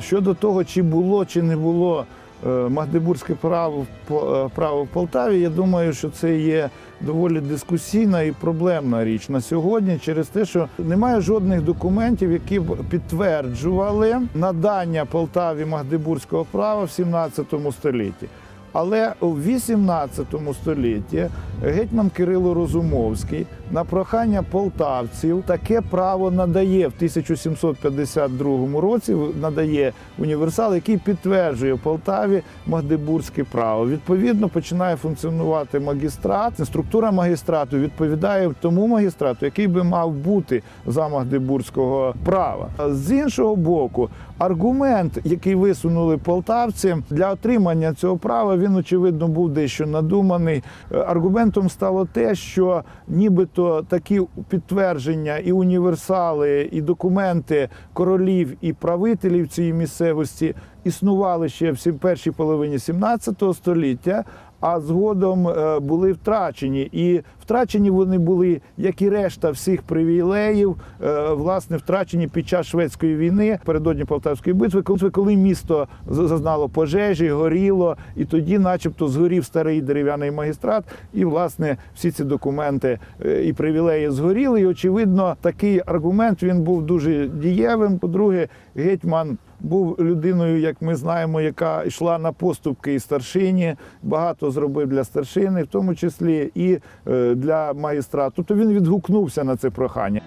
Щодо того, чи було чи не було е, магдебурзьке право, е, право в Полтаві, я думаю, що це є доволі дискусійна і проблемна річ на сьогодні, через те, що немає жодних документів, які б підтверджували надання Полтаві магдебурзького права в 17 столітті. Але у 18 столітті гетьман Кирило Розумовський на прохання полтавців таке право надає в 1752 році. Надає універсал, який підтверджує в Полтаві магдебурзьке право. Відповідно, починає функціонувати магістрат. Структура магістрату відповідає тому магістрату, який би мав бути за магдебурзького права. З іншого боку, аргумент, який висунули полтавці для отримання цього права, він очевидно був дещо надуманий. Е, Аргументом стало те, що нібито такі підтвердження і універсали, і документи королів і правителів цієї місцевості існували ще в першій половині 17 століття. А згодом е, були втрачені, і втрачені вони були, як і решта всіх привілеїв, е, власне, втрачені під час шведської війни, передодні Полтавської битви, коли- місто зазнало пожежі, горіло, і тоді, начебто, згорів старий дерев'яний магістрат, і власне всі ці документи е, і привілеї згоріли. І очевидно, такий аргумент він був дуже дієвим. По-друге, гетьман. Був людиною, як ми знаємо, яка йшла на поступки і старшині, багато зробив для старшини, в тому числі і е, для магістрату. Тобто він відгукнувся на це прохання.